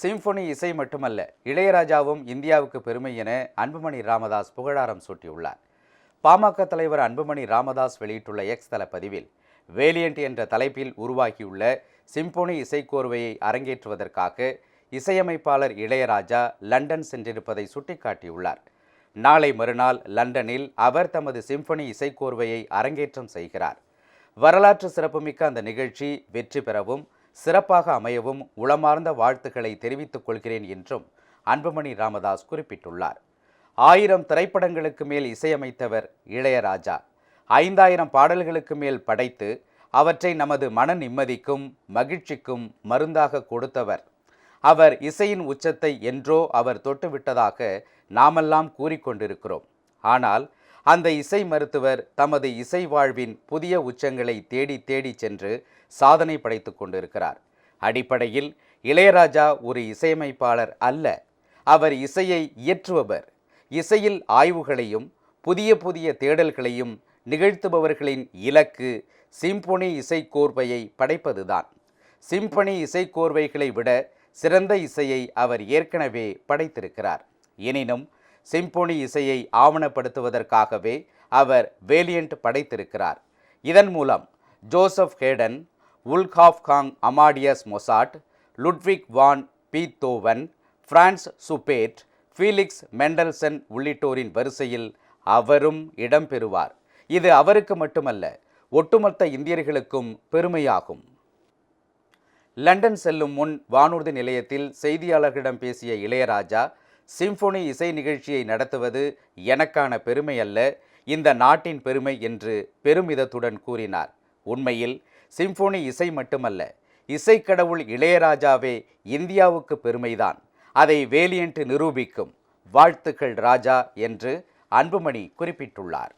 Symphony இசை மட்டுமல்ல இளையராஜாவும் இந்தியாவுக்கு பெருமை என அன்புமணி ராமதாஸ் புகழாரம் சூட்டியுள்ளார். பாமக தலைவர் அன்புமணி ராமதாஸ் வெளியிட்டுள்ள எக்ஸ் தள பதிவில் வேலியன்ட் என்ற தலைப்பில் உருவாகியுள்ள சிம்பொனி இசைக்கோர்வையை அரங்கேற்றுவதற்காக இசையமைப்பாளர் இளையராஜா லண்டன் சென்றிருப்பதை சுட்டிக்காட்டியுள்ளார். நாளை மறுநாள் லண்டனில் அவர் தமது சிம்பொனி இசைக்கோர்வையை அரங்கேற்றம் செய்கிறார். வரலாற்று சிறப்புமிக்க அந்த நிகழ்ச்சி வெற்றி பெறவும் சிறப்பாக அமையவும் உளமார்ந்த வாழ்த்துக்களை தெரிவித்துக் கொள்கிறேன் என்றும் அன்புமணி ராமதாஸ் குறிப்பிட்டுள்ளார். ஆயிரம் திரைப்படங்களுக்கு மேல் இசையமைத்தவர் இளையராஜா. ஐந்தாயிரம் பாடல்களுக்கு மேல் படைத்து அவற்றை நமது மன நிம்மதிக்கும் மகிழ்ச்சிக்கும் மருந்தாக கொடுத்தவர். அவர் இசையின் உச்சத்தை என்றோ அவர் தொட்டுவிட்டதாக நாமெல்லாம் கூறிக்கொண்டிருக்கிறோம். ஆனால் அந்த இசை மருத்துவர் தமது இசை வாழ்வின் புதிய உச்சங்களை தேடி தேடி சென்று சாதனை படைத்து கொண்டிருக்கிறார். அடிப்படையில் இளையராஜா ஒரு இசையமைப்பாளர் அல்ல. அவர் இசையை இயற்றுபவர். இசையில் ஆய்வுகளையும் புதிய புதிய தேடல்களையும் நிகழ்த்துபவர்களின் இலக்கு சிம்பொனி இசைக்கோர்வையை படைப்பதுதான். சிம்பொனி இசைக்கோர்வைகளை விட சிறந்த இசையை அவர் ஏற்கனவே படைத்திருக்கிறார். எனினும் சிம்பொனி இசையை ஆவணப்படுத்துவதற்காகவே அவர் வேலியண்ட் படைத்திருக்கிறார். இதன் மூலம் Joseph Haydn Wolfgang Amadeus Mozart Ludwig van Beethoven Franz Schubert Felix Mendelssohn உள்ளிட்டோரின் வரிசையில் அவரும் இடம்பெறுவார். இது அவருக்கு மட்டுமல்ல ஒட்டுமொத்த இந்தியர்களுக்கும் பெருமையாகும். லண்டன் செல்லும் முன் வானூர்தி நிலையத்தில் செய்தியாளர்களிடம் பேசிய இளையராஜா சிம்போனி இசை நிகழ்ச்சியை நடத்துவது எனக்கான பெருமை அல்ல இந்த நாட்டின் பெருமை என்று பெருமிதத்துடன் கூறினார். உண்மையில் சிம்ஃபோனி இசை மட்டுமல்ல இசைக்கடவுள் இளையராஜாவே இந்தியாவுக்கு பெருமைதான். அதை வேலியன்ட் நிரூபிக்கும் வாழ்த்துக்கள் ராஜா என்று அன்புமணி குறிப்பிட்டுள்ளார்.